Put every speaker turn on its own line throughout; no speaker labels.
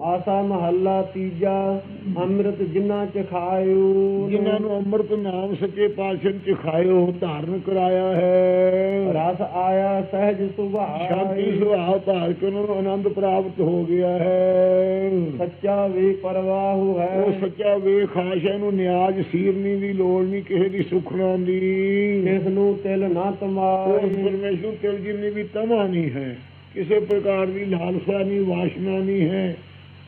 ਆਸਾ ਮਹੱਲਾ ਤੀਜਾ ਅੰਮ੍ਰਿਤ ਜਿਨ੍ਹਾਂ ਚ ਖਾਇਓ
ਜਿਨ੍ਹਾਂ ਨੂੰ ਅੰਮ੍ਰਿਤ ਨਾਮ ਸੱਚੇ ਪਾਤਸ਼ਾਹ ਚ ਖਾਇਓ ਧਾਰਨ ਕਰਾਇਆ ਹੈ।
ਰਸ ਆਇਆ ਸਹਿਜ ਸੁਭਾਅ
ਸ਼ਾਂਤੀ ਸੁਭਾਅ ਧਾਰ ਕੇ ਉਹਨਾਂ ਨੂੰ ਆਨੰਦ ਪ੍ਰਾਪਤ ਹੋ ਗਿਆ ਹੈ।
ਸੱਚਾ ਵੇ ਪਰਵਾਹੁ ਹੈ।
ਉਹ ਸੱਚਾ ਵੇਖ ਆਸ਼ਾ ਨੂੰ ਨਿਆਜ ਸੀਰਨੀ ਦੀ ਲੋੜ ਨਹੀਂ ਕਿਸੇ ਦੀ ਸੁਖਣਾ ਦੀ।
ਜਿਸ ਨੂੰ ਤਿਲ ਨਾ
ਉਸ
ਤਮਾਏ
ਪਰਮੇਸ਼ਰ ਤੇ ਜਿੰਨੀ ਵੀ ਤਮਾ ਨਹੀਂ ਹੈ ਕਿਸੇ ਪ੍ਰਕਾਰ ਦੀ ਲਾਲਸਾ ਨਹੀਂ ਵਾਸ਼ਨਾ ਨਹੀਂ ਹੈ।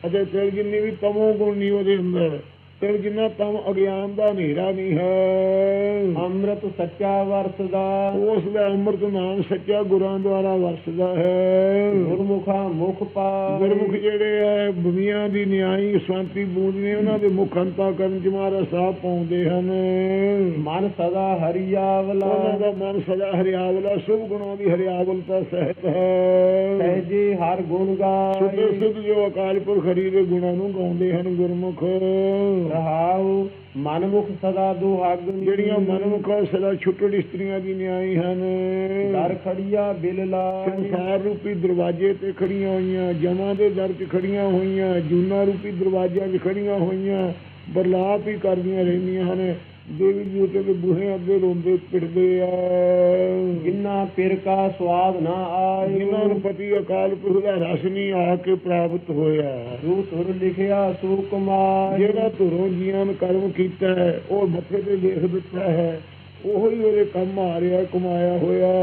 ਅਤੇ ਤੇ ਜਿੰਨੀ ਵੀ ਤਮੋ ਗੁਣ ਨਹੀਂ ਉਹਦੇ ਅੰਦਰ। ਤੇ ਜਿੰਨਾ ਤਮ ਅਗਿਆਨ ਦਾ ਹਨੇਰਾ ਨਹੀਂ ਹੈ।
ਅੰਮ੍ਰਿਤ ਸੱਚਾ ਵਰਸਦਾ।
ਉਸ ਦਾ ਅੰਮ੍ਰਿਤ ਨਾਮ ਸੱਚਾ ਗੁਰਾਂ ਦੁਆਰਾ ਵਰਸਦਾ ਹੈ।
ਗੁਰਮੁਖਾ ਮੁਖ ਪਾਏ
ਗੁਰਮੁਖ ਜਿਹੜੇ ਹੈ ਦੁਨੀਆ ਦੀ ਨਿਆਈ ਸ਼ਾਂਤੀ ਬੂੰਦ ਨੇ ਉਹਨਾਂ ਦੇ ਮੁਖ ਅੰਤਾ ਕਰਨ ਚ ਮਹਾਰਾ ਸਾਹਿਬ ਪਾਉਂਦੇ ਹਨ।
ਮਨ ਸਦਾ ਹਰੀਆਵਲਾ
ਉਹਨਾਂ ਦਾ ਮਨ ਸਦਾ ਹਰਿਆਵਲਾ ਸੁਭ ਗੁਣਾਂ ਦੀ ਹਰਿਆਵਲਤਾ ਸਹਿਤ ਹੈ।
ਸਹਿਜੇ ਹਰ ਗੁਣ
ਸੁਧ
ਗਾਏ
ਸੁਧ ਜੋ ਅਕਾਲ ਪੁਰਖ ਹਰੀ ਦੇ ਗੁਣਾਂ ਨੂੰ ਗਾਉਂਦੇ ਹਨ ਗੁਰਮੁਖ।
ਰਹਾਉ ਮਨ ਮੁਖ ਸਦਾ ਦੁਹਾਗਣੀ
ਜਿਹੜੀਆਂ ਮਨਮੁਖ ਸਦਾ ਛੁੱਟੜ ਇਸਤਰੀਆਂ ਦੀ ਨਿਆਈ ਹਨ।
ਦਰ ਖੜੀਆ ਬਿਲ ਲਾਏ
ਸੰਸਾਰ ਰੂਪੀ ਦਰਵਾਜ਼ੇ ਤੇ ਖੜੀਆਂ ਹੋਈਆਂ ਜਮਾਂ ਦੇ ਦਰ 'ਚ ਖੜੀਆਂ ਹੋਈਆਂ ਜੂਨਾ ਰੂਪੀ ਦਰਵਾਜ਼ਿਆਂ 'ਚ ਖੜੀਆਂ ਹੋਈਆਂ ਬਰਲਾਪ ਹੀ ਕਰਦੀਆਂ ਰਹਿੰਦੀਆਂ ਹਨ। ਦੇਵੀ ਜੋਤੇ ਦੇ ਬੂਹੇ ਅੱਗੇ ਰੋਂਦੇ ਪਿੜਦੇ ਆ।
ਜਿਨ੍ਹਾਂ ਪਿਰ ਕਾ ਸਵਾਦ ਨਾ ਆਏ
ਜਿਨ੍ਹਾਂ ਨੂੰ ਪਤੀ ਅਕਾਲ ਪੁਰਖ ਦਾ ਰਸ ਨਹੀਂ ਆ ਕੇ ਪ੍ਰਾਪਤ ਹੋਇਆ।
ਤੂ ਸੁਰ ਲਿਖਿਆ ਸੂ ਕੁਮਾਰ।
ਜਿਹੜਾ ਧੁਰੋਂ ਜੀਆਂ ਨੇ ਕਰਮ ਕੀਤਾ ਹੈ ਉਹ ਮੱਥੇ ਤੇ ਲਿਖ ਦਿੱਤਾ ਹੈ। ਉਹੋ ਹੀ ਉਹਦੇ ਕੰਮ ਆ ਰਿਹਾ ਕਮਾਇਆ ਹੋਇਆ।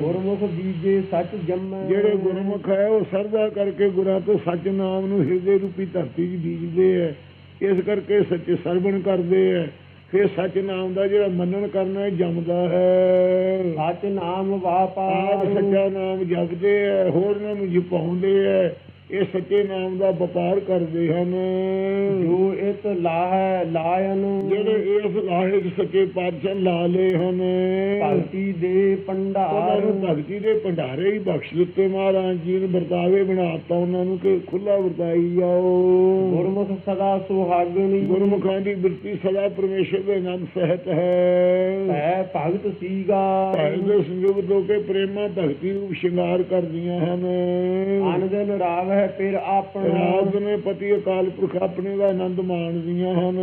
ਗੁਰਮੁਖ ਬੀਜੇ ਸੱਚ ਜੰਮੈ।
ਜਿਹੜੇ ਗੁਰਮੁਖ ਹੈ ਉਹ ਸਰਦਾ ਕਰਕੇ ਗੁਰਾਂ ਤੋਂ ਸੱਚ ਨਾਮ ਨੂੰ ਹਿਰਦੇ ਰੂਪੀ ਧਰਤੀ 'ਚ ਬੀਜਦੇ ਹੈ। ਇਸ ਕਰਕੇ ਸੱਚੇ ਸਰਵਣ ਕਰਦੇ ਹੈ। ਫਿਰ ਸੱਚ ਨਾਮ ਦਾ ਜਿਹੜਾ ਮੰਨਣ ਕਰਨਾ ਜੰਮਦਾ ਹੈ।
ਸੱਚ ਨਾਮ ਵਾਪਾਰ।
ਸੱਚਾ ਨਾਮ ਜਪਦੇ ਹੈ ਹੋਰਨਾਂ ਨੂੰ ਜਪਾਉਂਦੇ ਹੈ। ਇਹ ਸੱਚੇ ਨਾਮ ਦਾ ਵਪਾਰ ਕਰਦੇ ਹਨ।
ਜੋ ਇਤ ਲਾਹੈ ਲਾਇਨ
ਜਿਹੜੇ ਇਸ ਲਾਹੇ 'ਚ ਸੱਚੇ ਪਾਤਸ਼ਾਹ ਲਾ ਲਏ ਹਨ।
ਭਗਤੀ ਦੇ ਭੰਡਾਰ।
ਨੂੰ ਭਗਤੀ ਦੇ ਭੰਡਾਰੇ ਹੀ ਬਖਸ਼ ਦਿੱਤੇ ਮਹਾਰਾਜ ਜੀ ਨੇ ਵਰਤਾਵੇ ਬਣਾਤਾ ਉਹਨਾਂ ਨੂੰ ਕਿ ਖੁੱਲਾ ਵਰਤਾਈ ਜਾਓ।
ਗੁਰਮੁਖ ਸਦਾ ਸੁਹਾਗਣੀ
ਗੁਰਮੁਖਾਂ ਦੀ ਬਿਰਤੀ ਸਦਾ ਪਰਮੇਸ਼ਰ ਦੇ ਨਾਮ ਸਹਿਤ ਹੈ।
ਹੈ ਭਗਤ ਸੀਗਾ।
ਭਾਈ ਦੇ ਸੰਯੋਗ ਤੋਂ ਕੇ ਪ੍ਰੇਮਾ ਭਗਤੀ ਰੂਪ ਸ਼ਿੰਗਾਰ ਕਰਦੀਆਂ ਹਨ।
ਅਨ ਦਿਨ ਰਾਵ ਹੈ ਫਿਰ ਆਪਣਾ
ਰਾਤ ਨੇ ਪਤੀ ਅਕਾਲ ਪੁਰਖ ਆਪਣੇ ਦਾ ਆਨੰਦ ਮਾਣਦੀਆਂ ਹਨ।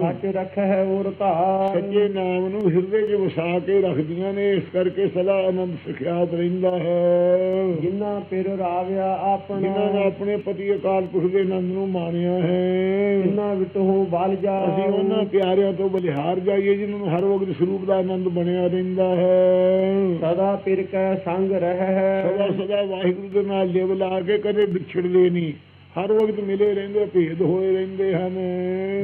ਸੱਚ ਰੱਖੈ ਔਰ ਧਾਰ
ਸੱਚੇ ਨਾਮ ਨੂੰ ਹਿਰਦੇ 'ਚ ਵਸਾ ਕੇ ਰੱਖਦੀਆਂ ਨੇ ਇਸ ਕਰਕੇ ਸਦਾ ਆਨੰਦ ਸਿਖਿਆਤ ਰਹਿੰਦਾ ਹੈ।
ਜਿਨ੍ਹਾਂ ਪਿਰ ਰਾਵਿਆ ਆਪਣਾ
ਜਿਨ੍ਹਾਂ ਨੇ ਆਪਣੇ ਪਤੀ ਅਕਾਲ ਪੁਰਖ ਦੇ ਆਨੰਦ ਨੂੰ ਮਾਣਿਆ ਹੈ।
ਜਿਨ੍ਹਾਂ ਵਿਟੋ ਬਲ ਜਾ
ਅਸੀਂ ਉਹਨਾਂ ਪਿਆਰਿਆਂ ਤੋਂ ਬਲਿਹਾਰ ਜਾਈਏ ਜਿਨ੍ਹਾਂ ਨੂੰ ਹਰ ਵਕਤ ਸਰੂਪ ਦਾ ਆਨੰਦ ਬਣਿਆ ਰਹਿੰਦਾ ਹੈ।
ਸਦਾ ਪਿਰ ਕੈ ਸੰਗ ਰਹਿ
ਸਦਾ ਸਦਾ ਵਾਹਿਗੁਰੂ ਦੇ ਨਾਲ ਲਿਵ ਲਾ ਕੇ ਕਦੇ ਵਿਛੜਦੇ ਨਹੀਂ। ਹਰ ਵਕਤ ਮਿਲੇ ਰਹਿੰਦੇ ਭੇਦ ਹੋਏ ਰਹਿੰਦੇ ਹਨ।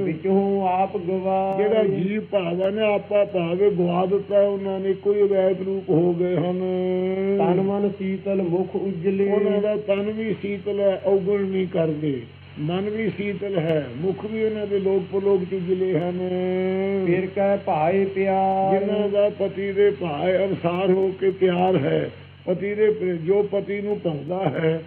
ਵਿਚੋਂ ਆਪ ਗਵਾ
ਜਿਹੜਾ ਜੀਵ ਭਾਵਾਂ ਨੇ ਆਪਾ ਭਾਵੇ ਗਵਾ ਦਿੱਤਾ ਉਹਨਾਂ ਨੇ ਕੋਈ ਵੈਤ ਰੂਪ ਹੋ ਗਏ ਹਨ।
ਤਨ ਮਨ ਸੀਤਲ ਮੁਖ ਉਜਲੇ।
ਉਹਨਾਂ ਦਾ ਤਨ ਵੀ ਸੀਤਲ ਹੈ ਔਗਣ ਨਹੀਂ ਕਰਦੇ। ਮਨ ਵੀ ਸੀਤਲ ਹੈ ਮੁਖ ਵੀ ਉਹਨਾਂ ਦੇ ਲੋਕ ਪਲੋਕ ਚ ਜਿਲੇ ਹਨ।
ਫਿਰ ਕੈ ਭਾਏ ਪਿਆਰ।
ਜਿਨ੍ਹਾਂ ਦਾ ਪਤੀ ਦੇ ਭਾਏ ਅਵਸਾਰ ਹੋ ਕੇ ਪਿਆਰ ਹੈ ਪਤੀ ਦੇ ਜੋ ਪਤੀ ਨੂੰ ਪਾਉਂਦਾ ਹੈ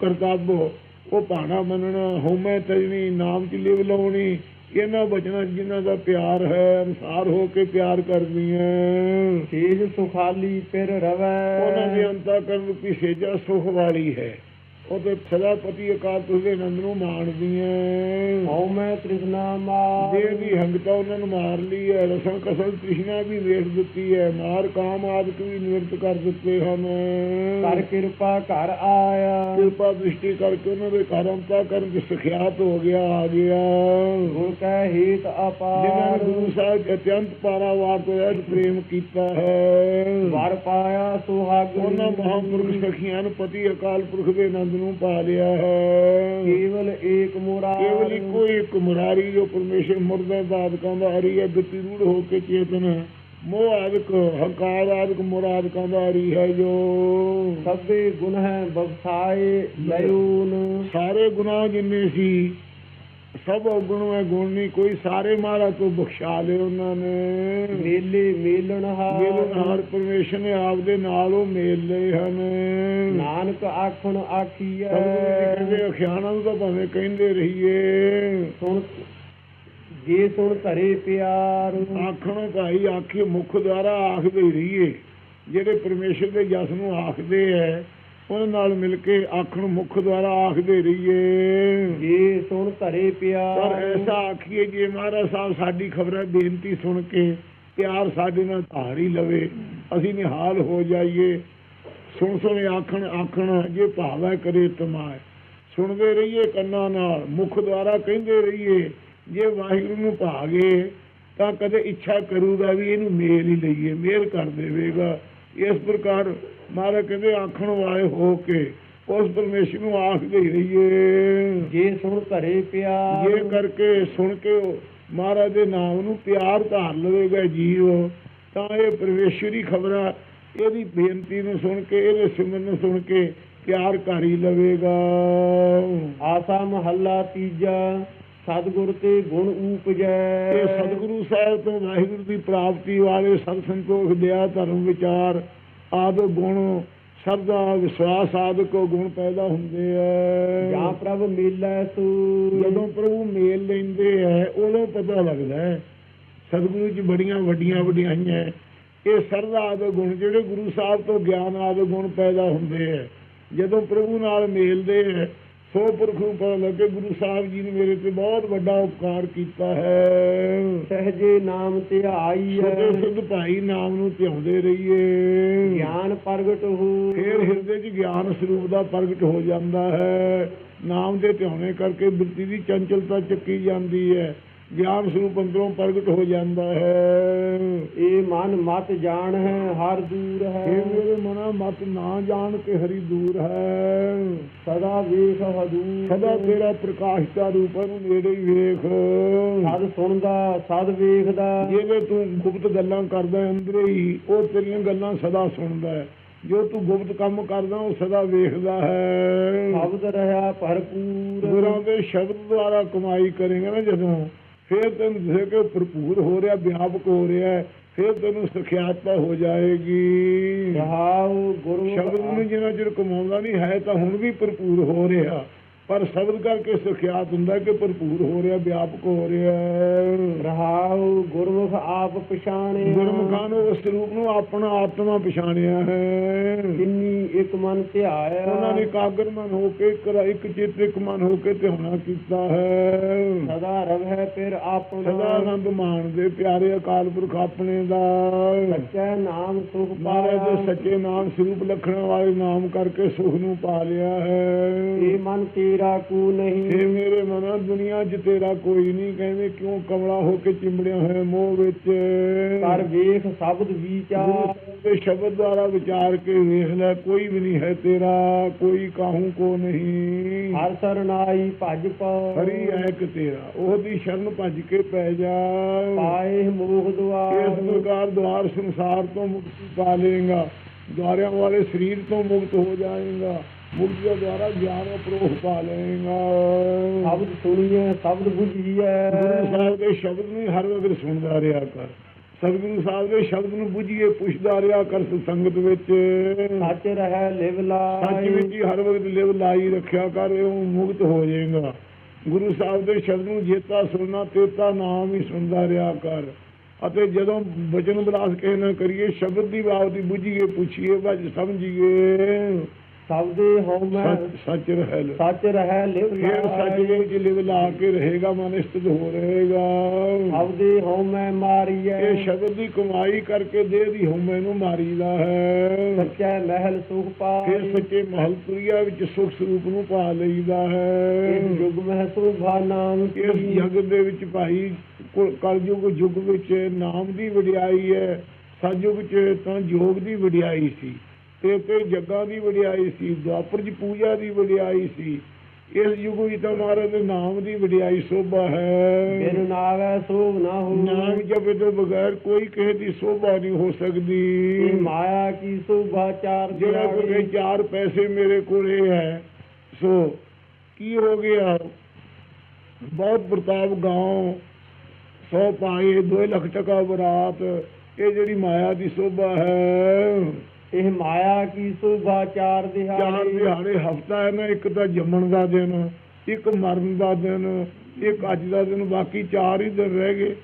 ਕਰਤੱਵ। ਉਹ ਭਾਣਾ ਮੰਨਣਾ ਹਉਮੈ ਤਜਣੀ ਨਾਮ ਚ ਲਿਵ ਲਾਉਣੀ। ਇਹਨਾਂ ਬਚਨਾਂ ਜਿਨ੍ਹਾਂ ਦਾ ਪਿਆਰ ਹੈ ਅਨਸਾਰ ਹੋ ਕੇ ਪਿਆਰ ਕਰਦੀਆਂ।
ਸੇਜ ਸੁਖਾਲੀ ਪਿਰ ਰਵੈ।
ਉਹਨਾਂ ਦੇ ਅੰਤਾ ਕਰਨ ਰੂਪੀ ਸੇਜਾ ਸੁਖ ਵਾਲੀ ਹੈ। ਉਹ ਤੇ ਸਦਾ ਪਤੀ ਅਕਾਲ ਪੁਰਖ ਦੇ ਆਨੰਦ ਨੂੰ ਮਾਣਦੀਆਂ।
ਹਉ ਮੈਂ ਤ੍ਰਿਸ਼ਨਾ ਮਾਰ।
ਜੇ ਦੀ ਹੰਗਤਾ ਉਹਨਾਂ ਨੂੰ ਮਾਰ ਲਈ ਹੈ ਰਸਨ ਕਸਲ ਤ੍ਰਿਸ਼ਨਾ ਵੀ ਵੇਖ ਦਿੱਤੀ ਹੈ ਮਾਰ ਕਾਮ ਆਦਿਕ ਵੀ ਨਿਵਰਤ ਕਰ ਦਿੱਤੇ ਹਨ।
ਕਰ ਕਿਰਪਾ ਘਰ ਆਇਆ।
ਕਿਰਪਾ ਦ੍ਰਿਸ਼ਟੀ ਕਰਕੇ ਉਹਨਾਂ ਦੇ ਘਰ ਅੰਤਾ ਕਰਨ ਚ ਸਿਖਿਆਤ ਹੋ ਗਿਆ ਆ ਗਿਆ।
ਗੁਰ ਕੈ ਹੇਤ
ਜਿਨ੍ਹਾਂ
ਅਪਾਰ
ਨੇ ਗੁਰੂ ਸਾਹਿਬ ਦੇ ਅਤਿਅੰਤ ਪਾਰਾਵਾਰ ਤੋਂ ਇਹ ਪ੍ਰੇਮ ਕੀਤਾ ਹੈ।
ਵਰ ਪਾਇਆ ਸੁਹਾਗਣੀ।
ਉਹਨਾਂ ਮਹਾਂਪੁਰਖ ਸਖੀਆਂ ਨੂੰ ਪਤੀ ਅਕਾਲ ਪੁਰਖ ਦੇ ਆਨੰਦ ਨੂੰ ਪਾ ਲਿਆ ਹੈ।
ਕੇਵਲ ਏਕ ਮੁਰਾਦ।
ਕੇਵਲ ਇੱਕੋ ਇੱਕ ਮੁਰਾਰੀ ਜੋ ਪਰਮੇਸ਼ਰ ਮੁਰਦਾ ਦਾਦਕਾਂ ਦਾ ਹੈ ਬਿੱਤੀ ਰੂੜ ਹੋ ਕੇ ਚੇਤਨ। ਹੈ ਮੋਹ ਆਦਿਕ ਹੰਕਾਰ ਆਦਿਕ ਮੁਰਾਦਕਾਂ ਦਾ ਹਰੀ ਹੈ ਜੋ।
ਸਭੇ ਗੁਣ ਹੈ ਬਖਸਾਏ ਲਯੂਨ।
ਸਾਰੇ ਗੁਨਾਹ ਜਿੰਨੇ ਸੀ ਸਭ ਔਗੁਣ ਹੈ ਗੁਣ ਨਹੀਂ ਕੋਈ ਸਾਰੇ ਮਹਾਰਾਜ ਤੋਂ ਬਖਸ਼ਾ ਲਏ ਉਹਨਾਂ ਨੇ।
ਮੇਲੇ ਮੇਲਣ ਹਾਰ।
ਮੇਲਨਹਾਰ ਪਰਮੇਸ਼ਰ ਨੇ ਆਪ ਦੇ ਨਾਲ ਉਹ ਮੇਲ ਲਏ ਹਨ।
ਨਾਨਕ ਆਖਣ ਆਖੀਐ।
ਕਹਿੰਦੇ ਅਖਿਆਨਾਂ ਨੂੰ ਤਾਂ ਭਾਵੇਂ ਕਹਿੰਦੇ ਰਹੀਏ।
ਸੁਣ ਜੇ ਸੁਣ ਧਰੇ ਪਿਆਰ।
ਆਖਣੋ ਭਾਈ ਆਖੇ ਮੁਖ ਦੁਆਰਾ ਆਖਦੇ ਹੀ ਰਹੀਏ। ਜਿਹੜੇ ਪਰਮੇਸ਼ਰ ਦੇ ਜਸ ਨੂੰ ਆਖਦੇ ਐ ਉਹਨਾਂ ਨਾਲ ਮਿਲ ਕੇ ਆਖਣ ਮੁਖ ਦੁਆਰਾ ਆਖਦੇ ਰਹੀਏ।
ਜੇ ਸੁਣ ਧਰੇ
ਪਰ
ਪਿਆਰ
ਐਸਾ ਆਖੀਏ ਜੇ ਮਹਾਰਾਜ ਸਾਹਿਬ ਸਾਡੀ ਖਬਰਾਂ ਬੇਨਤੀ ਸੁਣ ਕੇ ਪਿਆਰ ਸਾਡੇ ਨਾਲ ਧਾਰ ਲਵੇ ਅਸੀਂ ਨਿਹਾਲ ਹੋ ਜਾਈਏ। ਸੁਣ ਸੁਣ ਆਖਣ ਆਖਣ ਜੇ ਭਾਵੈ ਕਰੇ ਤਮਾਏ ਸੁਣਦੇ ਰਹੀਏ ਕੰਨਾਂ ਨਾਲ ਮੁਖ ਦੁਆਰਾ ਕਹਿੰਦੇ ਰਹੀਏ ਜੇ ਵਾਹਿਗੁਰੂ ਨੂੰ ਭਾਗੇ ਤਾਂ ਕਦੇ ਇੱਛਾ ਕਰੂਗਾ ਵੀ ਇਹਨੂੰ ਮੇਲ ਹੀ ਲਈਏ ਮੇਲ ਕਰ ਦੇਵੇਗਾ। ਇਸ ਪ੍ਰਕਾਰ ਮਹਾਰਾਜ ਕਹਿੰਦੇ ਆਖਣ ਵਾਲੇ ਹੋ ਕੇ ਉਸ ਪਰਮੇਸ਼ਰ ਨੂੰ ਆਖਦੇ ਹੀ ਰਹੀਏ।
ਜੇ ਸੁਣ ਧਰੇ ਪਿਆਰ।
ਇਹ ਕਰਕੇ ਸੁਣ ਕੇ ਮਹਾਰਾਜ ਦੇ ਨਾਮ ਨੂੰ ਪਿਆਰ ਧਾਰ ਲਵੇਗਾ ਜੀਵ ਤਾਂ ਇਹ ਪਰਮੇਸ਼ਵਰੀ ਖਬਰਾਂ ਇਹਦੀ ਬੇਨਤੀ ਨੂੰ ਸੁਣ ਕੇ ਇਹਦੇ ਸਿਮਰਨ ਨੂੰ ਸੁਣ ਕੇ ਪਿਆਰ ਕਰ ਹੀ ਲਵੇਗਾ।
ਆਸਾ ਮਹੱਲਾ ਤੀਜਾ ਸਤਿਗੁਰ ਤੇ ਗੁਣ ਊਪਜੈ।
ਇਹ ਸਤਿਗੁਰੂ ਸਾਹਿਬ ਤੋਂ ਵਾਹਿਗੁਰੂ ਦੀ ਪ੍ਰਾਪਤੀ ਵਾਲੇ ਸਤ ਸੰਤੋਖ ਦਇਆ ਧਰਮ ਵਿਚਾਰ। ਆਦਿ ਗੁਣ ਸਰਦਾ ਵਿਸ਼ਵਾਸ ਆਦਿ ਕੋ ਗੁਣ ਪੈਦਾ ਹੁੰਦੇ
ਜਾਂ
ਆ
ਪ੍ਰਭ ਮਿਲੈ ਸੂ
ਜਦੋਂ ਪ੍ਰਭੂ ਮੇਲ ਲੈਂਦੇ ਹੈ ਉਦੋਂ ਪਤਾ ਲੱਗਦਾ ਹੈ ਸਤਿਗੁਰੂ ਜੀ ਬੜੀਆਂ ਵੱਡੀਆਂ ਵਡਿਆਈਆਂ ਇਹ ਸਰਦਾ ਆਦਿ ਗੁਣ ਜਿਹੜੇ ਗੁਰੂ ਸਾਹਿਬ ਤੋਂ ਗਿਆਨ ਆਦਿ ਗੁਣ ਪੈਦਾ ਹੁੰਦੇ ਹੈ ਜਦੋਂ ਪ੍ਰਭੂ ਨਾਲ ਮੇਲਦੇ ਹੈ ਸੋ ਪੁਰਖ ਨੂੰ ਪਤਾ ਲੱਗੇ ਗੁਰੂ ਸਾਹਿਬ ਜੀ ਨੇ ਮੇਰੇ ਤੇ ਬਹੁਤ ਵੱਡਾ ਉਪਕਾਰ ਕੀਤਾ ਹੈ।
ਸਹਜੇ ਨਾਮ ਧਿਆਈ
ਸਦੇ ਸਿੱਧ ਭਾਈ ਨਾਮ ਨੂੰ ਧਿਆਉਂਦੇ ਰਹੀਏ।
ਗਿਆਨ ਪ੍ਰਗਟ ਹੋ।
ਫਿਰ ਹਿਰਦੇ 'ਚ ਗਿਆਨ ਸਰੂਪ ਦਾ ਪ੍ਰਗਟ ਹੋ ਜਾਂਦਾ ਹੈ। ਨਾਮ ਦੇ ਧਿਆਉਣੇ ਕਰਕੇ ਬਿਰਤੀ ਦੀ ਚੰਚਲਤਾ ਚੱਕੀ ਜਾਂਦੀ ਹੈ। ਗਿਆਨ ਸਰੂਪ ਅੰਦਰੋਂ ਪ੍ਰਗਟ ਹੋ ਜਾਂਦਾ ਹੈ।
ਇਹ ਮਨ ਮਤ ਜਾਣ ਹੈ ਹਰ ਦੂਰ ਹੈ।
ਇਹ ਮੇਰੇ ਮਨਾ ਮਤ ਨਾ ਜਾਣ ਕੇ ਹਰੀ ਦੂਰ ਹੈ।
ਸਦਾ ਵੇਖ ਹਦੂਰ।
ਸਦਾ ਤੇਰਾ ਪ੍ਰਕਾਸ਼ ਦਾ ਰੂਪ ਨੂੰ ਨੇੜੇ ਹੀ ਵੇਖ।
ਸਦ ਸੁਣਦਾ ਸਦ ਵੇਖਦਾ।
ਜਿਵੇਂ ਤੂੰ ਗੁਪਤ ਗੱਲਾਂ ਕਰਦਾ ਅੰਦਰੇ ਹੀ ਉਹ ਤੇਰੀਆਂ ਗੱਲਾਂ ਸਦਾ ਸੁਣਦਾ ਹੈ। ਜੋ ਤੂੰ ਗੁਪਤ ਕੰਮ ਕਰਦਾ ਉਹ ਸਦਾ ਵੇਖਦਾ ਹੈ।
ਸ਼ਬਦ ਰਹਾ ਭਰਪੂਰ।
ਗੁਰਾਂ ਦੇ ਸ਼ਬਦ ਦੁਆਰਾ ਕਮਾਈ ਕਰੇਗਾ ਨਾ ਜਦੋਂ ਫਿਰ ਤੈਨੂੰ ਦਿਸੇ ਕਿ ਉਹ ਭਰਪੂਰ ਹੋ ਰਿਹਾ ਵਿਆਪਕ ਹੋ ਰਿਹਾ ਫਿਰ ਤੈਨੂੰ ਸੁਖਿਆਤਤਾ ਹੋ ਜਾਏਗੀ।
ਰਹਾਉ ਗੁਰੂ
ਸ਼ਬਦ ਨੂੰ ਜਿੰਨਾ ਚਿਰ ਕਮਾਉਂਦਾ ਨਹੀਂ ਹੈ ਤਾਂ ਹੁਣ ਵੀ ਭਰਪੂਰ ਹੋ ਰਿਹਾ। ਪਰ ਸ਼ਬਦ ਕਰਕੇ ਸੁਖਿਆਤ ਹੁੰਦਾ ਕਿ ਭਰਪੂਰ ਹੋ ਰਿਹਾ ਵਿਆਪਕ ਹੋ ਰਿਹਾ।
ਰਹਾਉ ਗੁਰਮੁਖ ਆਪ ਪਛਾਣੇ
ਗੁਰਮੁਖਾਂ ਨੇ ਉਸ ਰੂਪ ਨੂੰ ਆਪਣਾ ਆਤਮਾ ਪਛਾਣਿਆ ਹੈ।
ਇੱਕ ਮਨ ਧਿਆਇਆ
ਉਹਨਾਂ ਨੇ ਕਾਗਰ ਮਨ ਹੋ ਕੇ ਇੱਕ ਚਿੱਤ ਇੱਕ ਮਨ ਹੋ ਕੇ ਧਿਆਉਣਾ ਕੀਤਾ ਹੈ।
ਸਦਾ ਰਵੈ ਫਿਰ ਆਪਣਾ।
ਸਦਾ ਆਨੰਦ ਮਾਣਦੇ ਪਿਆਰੇ ਅਕਾਲ ਪੁਰਖ ਆਪਣੇ ਦਾ।
ਸੱਚਾ ਨਾਮ ਸੁਖ ਪਾਇਆ।
ਦੇ ਸੱਚੇ ਨਾਮ ਸਰੂਪ ਲਖਣ ਵਾਲੇ ਨਾਮ ਕਰਕੇ ਸੁਖ ਨੂੰ ਪਾ ਲਿਆ ਹੈ।
ਇਹ ਮਨ ਤੇਰਾ ਕੂ ਨਹੀਂ।
ਇਹ ਮੇਰੇ ਮਨਾ ਦੁਨੀਆ 'ਚ ਤੇਰਾ ਕੋਈ ਨਹੀਂ। ਕਹਿੰਦੇ ਕਿਉਂ ਕਮਲਾ ਹੋ ਕੇ ਚਿੰਬੜਿਆ ਹੋਇਆ ਮੋਹ ਵਿੱਚ?
ਕਰ ਵੇਖ ਸ਼ਬਦ ਵਿਚਾਰ।
ਸ਼ਬਦ ਦੁਆਰਾ ਵਿਚਾਰ ਕੇ ਵੇਖ ਲੈ। ਕੋਈ ਵੀ ਨਹੀਂ ਹੈ ਤੇਰਾ ਕੋਈ ਕਾਹੂ ਕੋ ਨਹੀਂ।
ਹਰ ਸਰਨਾਈ ਭਜ ਪਾ।
ਹਰੀ ਐਕ ਤੇਰਾ ਉਹਦੀ ਸ਼ਰਨ ਭੱਜ ਕੇ ਪੈ ਜਾ।
ਪਾਏ ਮੋਹ
ਇਸ
ਦੁਆਰ
ਪ੍ਰਕਾਰ ਦੁਆਰ ਸੰਸਾਰ ਤੋਂ ਮੁਕਤੀ ਪਾ ਲੇਗਾ ਦੁਆਰਿਆਂ ਵਾਲੇ ਸਰੀਰ ਤੋਂ ਮੁਕਤ ਹੋ ਜਾਏਗਾ। ਮੁਕਤੀ ਦੇ ਦੁਆਰਾ ਗਿਆਨ ਅਪਰੋਹ ਪਾ ਲਏਗਾ।
ਸ਼ਬਦ ਸੁਣੀਏ ਸ਼ਬਦ ਬੁਝੀਐ
ਗੁਰੂ ਸਾਹਿਬ ਦੇ ਸ਼ਬਦ ਨੂੰ ਹੀ ਹਰ ਵਕਤ ਸੁਣਦਾ ਰਿਹਾ ਕਰ। ਸਤਿਗੁਰੂ ਸਾਹਿਬ ਦੇ ਸ਼ਬਦ ਨੂੰ ਬੁੱਝੀਏ ਪੁੱਛਦਾ ਰਿਹਾ ਕਰ ਸੰਗਤ ਵਿੱਚ।
ਸੱਚ ਰਹਿ ਲਿਵ
ਸੱਚ
ਲਾਈ
ਵਿੱਚ ਹੀ ਹਰ ਵਕਤ ਲਿਵ ਲਾਈ ਰੱਖਿਆ ਕਰ ਉਹ ਮੁਕਤ ਹੋ ਜਾਏਗਾ। ਗੁਰੂ ਸਾਹਿਬ ਦੇ ਸ਼ਬਦ ਨੂੰ ਜੇਤਾ ਸੁਣਨਾ ਤੇਤਾ ਨਾਮ ਹੀ ਸੁਣਦਾ ਰਿਹਾ ਕਰ। ਅਤੇ ਜਦੋਂ ਬਚਨ ਬਲਾਸ ਨਾ ਕਰੀਏ ਸ਼ਬਦ ਦੀ ਬਾਤ ਹੀ ਬੁੱਝੀਏ ਪੁੱਛੀਏ ਵਜ ਸਮਝੀਏ।
ਸ਼ਬਦੇ ਹਉ ਮੈਂ
ਸੱਚ ਰਹਿ
ਸੱਚ ਰਹਿ ਲਿਵ
ਫਿਰ ਸੱਚ ਵਿੱਚ ਲਿਵ ਲਾ ਕੇ ਰਹੇਗਾ ਮਨ ਸਥਿਤ ਹੋ ਰਹੇਗਾ।
ਸ਼ਬਦੇ ਹਉ ਮੈਂ ਮਾਰੀਐ।
ਇਹ ਸ਼ਬਦ ਦੀ ਕਮਾਈ ਕਰਕੇ ਦੇਹ ਦੀ ਹਉਮੈ ਨੂੰ ਮਾਰੀਦਾ ਹੈ।
ਸੱਚਾ ਮਹਿਲ ਸੁਖ
ਫਿਰ
ਪਾਈ
ਸੱਚੇ ਮਹਲਪੁਰੀਆ ਵਿੱਚ ਸੁਖ ਸਰੂਪ ਨੂੰ ਪਾ ਲਈਦਾ ਹੈ।
ਇਸ ਯੁਗ ਮਹਿ ਸੁਭਾ ਨਾਮ
ਇਸ ਜਗ ਦੇ ਵਿੱਚ ਭਾਈ ਕਲਯੁਗ ਯੁੱਗ ਵਿੱਚ ਨਾਮ ਦੀ ਵਡਿਆਈ ਹੈ। ਸਤਯੁਗ ਚ ਤਾਂ ਯੋਗ ਦੀ ਵਡਿਆਈ ਸੀ। ਤੇ ਤੇ ਜੱਗਾਂ ਦੀ ਵਡਿਆਈ ਸੀ ਦੁਆਪਰ ਚ ਪੂਜਾ ਦੀ ਵਡਿਆਈ ਸੀ। ਇਸ ਯੁੱਗ ਵਿੱਚ ਤਾਂ ਮਹਾਰਾਜ ਦੇ ਨਾਮ ਦੀ ਵਡਿਆਈ ਸੋਭਾ ਹੈ।
ਬਿਨ ਨਾਵੈ ਸੋਭ ਨਾ ਹੋ
ਨਾਮ ਜਪੇ ਤੋਂ ਬਗੈਰ ਕੋਈ ਕਿਸੇ ਦੀ ਸੋਭਾ ਨਹੀਂ ਹੋ ਸਕਦੀ।
ਮਾਇਆ ਕੀ ਸੋਭਾ ਚਾਰ
ਜਿਹੜਾ ਕੋਈ ਚਾਰ ਪੈਸੇ ਮੇਰੇ ਕੋਲੇ ਹੈ। ਸੋ ਕੀ ਹੋ ਗਿਆ? ਬਹੁਤ ਪ੍ਰਤਾਪ ਗਾਉ ਸੌ ਪਾਏ 2 ਲੱਖ ਟਕਾ ਬਰਾਤ ਇਹ ਜਿਹੜੀ ਮਾਇਆ ਦੀ ਸੋਭਾ ਹੈ।
ਇਹ ਮਾਇਆ ਕੀ ਸੋਭਾ ਚਾਰ
ਚਾਰ
ਦਿਹਾੜੇ
ਦਿਹਾੜੇ ਹਫਤਾ ਹੈ ਨਾ ਇੱਕ ਤਾਂ ਜੰਮਣ ਦਾ ਦਿਨ ਇੱਕ ਮਰਨ ਦਾ ਦਿਨ ਇੱਕ ਅੱਜ ਦਾ ਦਿਨ ਬਾਕੀ ਚਾਰ ਹੀ ਦਿਨ ਰਹਿ ਗਏ।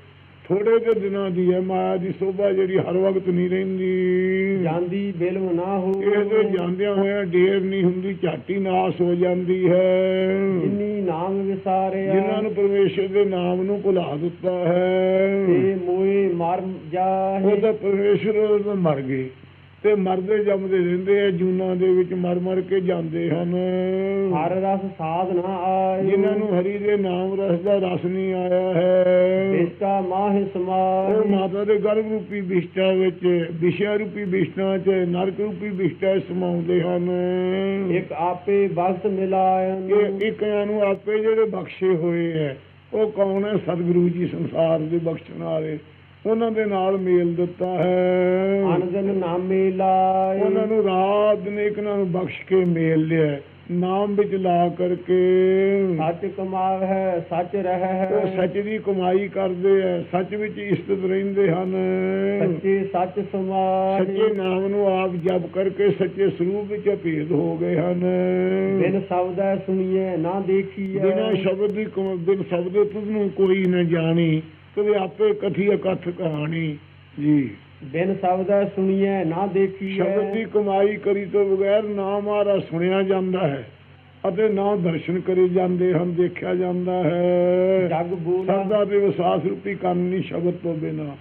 ਥੋੜੇ ਜਿਹੇ ਦਿਨਾਂ ਦੀ ਹੈ ਮਾਇਆ ਦੀ ਸੋਭਾ ਜਿਹੜੀ ਹਰ ਵਕਤ ਨਹੀਂ ਰਹਿੰਦੀ।
ਜਾਂਦੀ ਬਿਲਮ ਨਾ ਹੋ।
ਇਹਦੇ ਜਾਂਦਿਆਂ ਹੋਇਆਂ ਢੇਰ ਨਹੀਂ ਹੁੰਦੀ ਝਾਟੀ ਨਾਸ ਹੋ ਜਾਂਦੀ ਹੈ।
ਜਿਨੀ ਨਾਮ ਵਿਸਾਰਿਆ।
ਜਿਨ੍ਹਾਂ ਨੂੰ ਪਰਮੇਸ਼ਰ ਦੇ ਨਾਮ ਨੂੰ ਭੁਲਾ ਦਿੱਤਾ ਹੈ।
ਤੇ ਮੋਏ ਮਰ
ਉਹ
ਜਾਹੇ
ਤਾਂ ਪਰਮੇਸ਼ਰ ਮਰ ਗਏ। ਤੇ ਮਰਦੇ ਜੰਮਦੇ ਰਹਿੰਦੇ ਆ ਜੂਨਾਂ ਦੇ ਵਿੱਚ ਮਰ ਮਰ ਕੇ ਜਾਂਦੇ ਹਨ।
ਹਰ ਰਸ ਸਾਧ ਨਾ ਆਏ
ਜਿਨ੍ਹਾਂ ਨੂੰ ਹਰੀ ਦੇ ਨਾਮ ਰਸ ਦਾ ਰਸ ਨਹੀਂ ਆਇਆ ਹੈ।
ਵਿਸਤਾ ਮਾਹਿ
ਉਹ
ਸਮਾਏ
ਮਾਤਾ ਦੇ ਗਰਭ ਰੂਪੀ ਬਿਸ਼ਟਾ ਵਿੱਚ ਵਿਸ਼ਾ ਰੂਪੀ ਬਿਸ਼ਟਾ 'ਚ ਨਰਕ ਰੂਪੀ ਬਿਸ਼ਟਾ ਸਮਾਉਂਦੇ ਹਨ।
ਇੱਕ ਆਪੇ ਭਗਤ ਮਿਲਾਇਨ
ਇਹ ਇੱਕ ਨੂੰ ਆਪੇ ਜਿਹੜੇ ਬਖਸ਼ੇ ਹੋਏ ਹੈ ਉਹ ਕੌਣ ਹੈ? ਸਤਿਗੁਰੂ ਜੀ ਸੰਸਾਰ ਦੇ ਬਖਸ਼ਣ ਵਾਲੇ। ਉਹਨਾਂ ਦੇ ਨਾਲ ਮੇਲ ਦਿੱਤਾ ਹੈ।
ਅਨੰਦਨ ਨਾਮੇ ਲਾਏ।
ਉਹਨਾਂ ਨੂੰ ਰਾਤ ਨੇ ਇੱਕ ਨੂੰ ਬਖਸ਼ ਕੇ ਮੇਲ ਲਿਆ ਨਾਮ ਵਿੱਚ ਲਾ ਕਰਕੇ।
ਸੱਚ ਕਮਾਵ ਹੈ ਸੱਚ ਰਹਿ
ਉਹ
ਹੈ
ਸੱਚ ਦੀ ਕਮਾਈ ਕਰਦੇ ਆ ਸੱਚ ਵਿੱਚ ਇਸਤਤ ਰਹਿੰਦੇ ਹਨ।
ਸੱਚੇ ਸੱਚ ਸਮਾਏ
ਸੱਚੇ ਨਾਮ ਨੂੰ ਆਪ ਜਪ ਕਰਕੇ ਸੱਚੇ ਸਰੂਪ ਵਿੱਚ ਭੇਦ ਹੋ ਗਏ ਹਨ।
ਬਿਨ ਸ਼ਬਦੈ ਸੁਣੀਏ ਨਾ ਦੇਖੀਏ।
ਬਿਨਾਂ ਸ਼ਬਦ ਦੀ ਕਮ- ਬਿਨ ਸ਼ਬਦ ਤੁਧ ਨੂੰ ਕੋਈ ਨਾ ਜਾਣੀ। ਕਦੇ ਆਪੇ ਕਥੀ ਅਕਥ ਕਹਾਣੀ। ਜੀ।
ਬਿਨ ਸ਼ਬਦੈ ਸੁਣੀਏ ਨਾ ਦੇਖੀਏ
ਸ਼ਬਦ ਦੀ ਕਮਾਈ ਕਰੀ ਤੋਂ ਬਗੈਰ ਨਾ ਮਾਰਾ ਸੁਣਿਆ ਜਾਂਦਾ ਹੈ ਅਤੇ ਨਾ ਦਰਸ਼ਨ ਕਰੇ ਜਾਂਦੇ ਹਨ ਦੇਖਿਆ ਜਾਂਦਾ ਹੈ।
ਜਗ ਬੋਲਾ।
ਸਰਦਾ ਦੇ ਵਿਸਾਸ ਰੂਪੀ ਕੰਨ ਨਹੀਂ ਸ਼ਬਦ ਤੋਂ ਬਿਨਾ।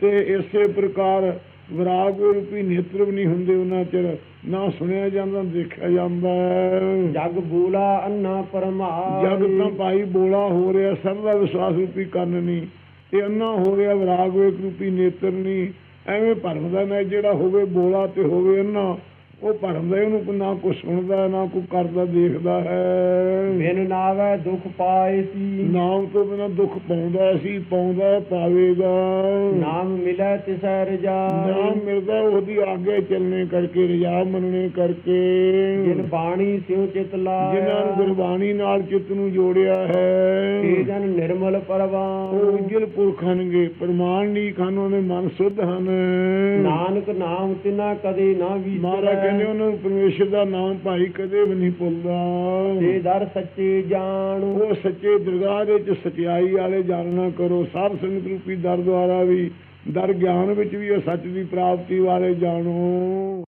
ਤੇ ਇਸੇ ਪ੍ਰਕਾਰ ਵਿਰਾਗ ਰੂਪੀ ਨੇਤਰ ਵੀ ਨਹੀਂ ਹੁੰਦੇ ਉਹਨਾਂ ਚਿਰ ਨਾ ਸੁਣਿਆ ਜਾਂਦਾ ਦੇਖਿਆ ਜਾਂਦਾ ਹੈ।
ਜਗ ਬੋਲਾ ਅੰਨਾ ਪਰਮਾਰ
ਜਗ ਤਾਂ ਭਾਈ ਬੋਲਾ ਹੋ ਰਿਹਾ ਸਰਦਾ ਵਿਸ਼ਵਾਸ ਰੂਪੀ ਕੰਨ ਨਹੀਂ ਤੇ ਅੰਨਾ ਹੋ ਰਿਹਾ ਵਿਰਾਗ ਵੇਖ ਰੂਪੀ ਨੇਤਰ ਨਹੀਂ। ਐਵੇਂ ਭਰਮ ਦਾ ਨਾ ਜਿਹੜਾ ਹੋਵੇ ਬੋਲਾ ਤੇ ਹੋਵੇ ਅੰਨਾ। ਉਹ ਭਰਮ ਦਾ ਉਹਨੂੰ ਨਾ ਕੁਛ ਸੁਣਦਾ ਨਾ ਕੋਈ ਕਰਦਾ ਦੇਖਦਾ ਹੈ।
ਬਿਨ ਨਾਵੈ ਦੁਖ ਪਾਏ ਸੀ।
ਨਾਮ ਤੋਂ ਬਿਨਾ ਦੁੱਖ ਪਾਉਂਦਾ ਸੀ ਪਾਉਂਦਾ ਪਾਵੇਗਾ।
ਨਾਮ ਮਿਲੈ ਤਿਸੈ ਰਜਾ
ਨਾਮ ਮਿਲਦਾ ਉਹਦੀ ਆਗੇ ਚੱਲਣੇ ਕਰਕੇ ਰਜਾ ਮੰਨਣੇ ਕਰਕੇ।
ਜਿਨ ਬਾਣੀ ਸਿਉ ਚਿਤ
ਜਿਨ੍ਹਾਂ ਨੂੰ
ਲਾਇਆ
ਗੁਰਬਾਣੀ ਨਾਲ ਚਿੱਤ ਨੂੰ ਜੋੜਿਆ ਹੈ।
ਤੇ ਜਨ ਨਿਰਮਲ
ਉਹ
ਪਰਵਾਨ
ਉਜਲ ਪੁਰਖ ਹਨਗੇ ਪ੍ਰਮਾਣ ਨਹੀਂ ਖਾਨ ਉਹਨੇ ਮਨ ਸੁੱਧ ਹਨ।
ਨਾਨਕ ਨਾਮ ਤਿਨਾ ਕਦੇ ਨਾ
ਮਹਾਰਾਜ ਕਹਿੰਦੇ ਉਹਨਾਂ ਨੂੰ ਪਰਮੇਸ਼ਰ ਦਾ ਨਾਮ ਭਾਈ ਕਦੇ ਵੀ ਨਹੀਂ ਭੁੱਲਦਾ।
ਤੇ ਦਰ ਸੱਚੇ ਜਾਣੂ।
ਉਹ ਸੱਚੇ ਦਰਗਾਹ ਦੇ ਵਿੱਚ ਸਚਾਈ ਵਾਲੇ ਜਾਣਨਾ ਕਰੋ। ਸਾਧ ਸੰਗਤ ਰੂਪੀ ਦਰ ਦੁਆਰਾ ਵੀ ਦਰ ਗਿਆਨ ਵਿੱਚ ਵੀ ਉਹ ਸੱਚ ਦੀ ਪ੍ਰਾਪਤੀ ਵਾਲੇ ਜਾਣੋ।